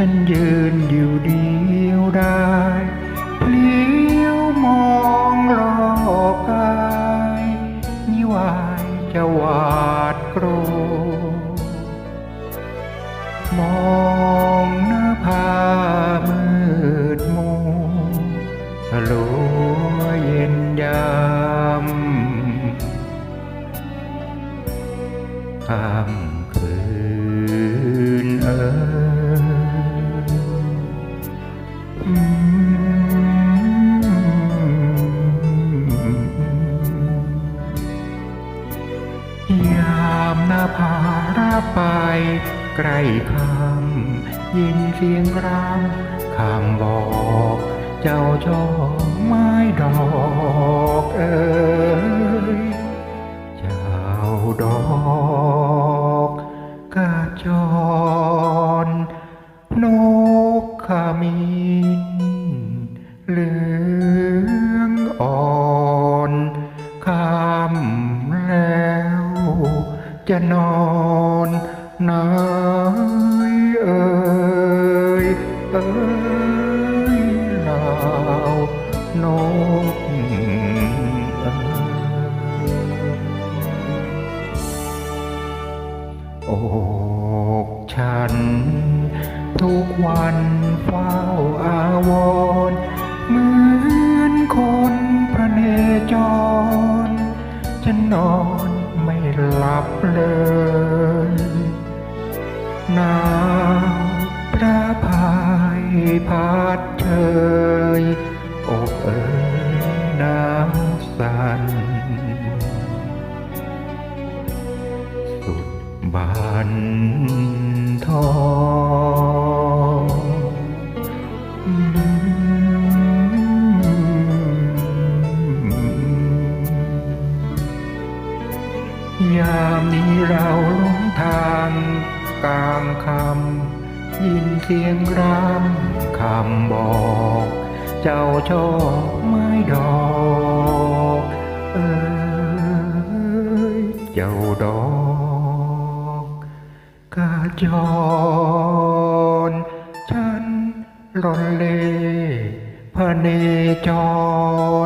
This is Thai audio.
ฉันยืนอยู่เดียวได้เพลียวมองรอบกายนิวายจะหวาดกลัวมองหน้าผามืดมัวสลัวเย็นยามข้ามคืนเอ่ย ยามหน้าผาราบไป ใกล้คำยินเสียงรำคำบอก เจ้าชอกไม้ดอกเออ จะนอนไหนเอ่ยเอ่ยลาวนกอกฉัน ทุกวันเฝ้าอาวรเหมือนคนพระเนจรจะนอน ไม่หลับเลยนาพระพายพัดเชยอกเอ๋ยน้ำสันสุดบันทอง ยามนี้เราหลงทางกลางคำยินเสียงรำคำบอก เจ้าชอบไม้ดอกเอ้ยเจ้าดอกกาจรฉันรอนเล่พระเนจร